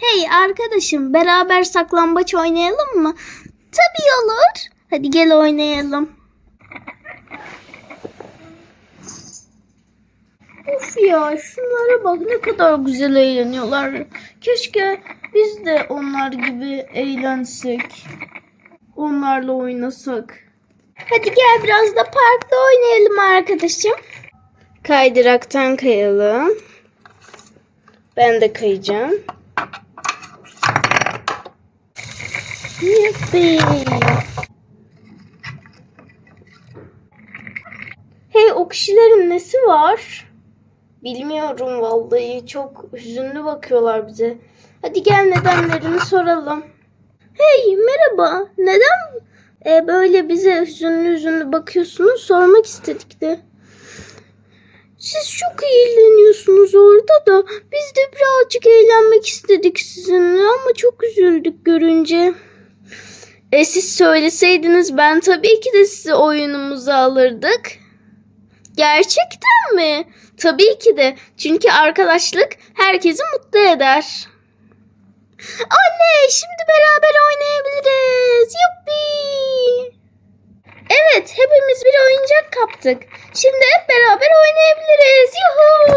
Hey arkadaşım beraber saklambaç oynayalım mı? Tabii olur. Hadi gel oynayalım. Of ya şunlara bak ne kadar güzel eğleniyorlar. Keşke biz de onlar gibi eğlensek. Onlarla oynasak. Hadi gel biraz da parkta oynayalım arkadaşım. Kaydıraktan kayalım. Ben de kayacağım. Yuppi. Hey o kişilerin nesi var? Bilmiyorum vallahi çok hüzünlü bakıyorlar bize. Hadi gel nedenlerini soralım. Hey merhaba neden e, böyle bize hüzünlü hüzünlü bakıyorsunuz sormak istedik de. Siz çok eğleniyorsunuz orada da biz de birazcık eğlenmek istedik sizinle ama çok üzüldük görünce. E siz söyleseydiniz ben tabii ki de sizi oyunumuza alırdık. Gerçekten mi? Tabii ki de. Çünkü arkadaşlık herkesi mutlu eder. Anne şimdi beraber oynayabiliriz. Yuppi. Evet hepimiz bir oyuncak kaptık. Şimdi hep beraber oynayabiliriz. Yuhuu.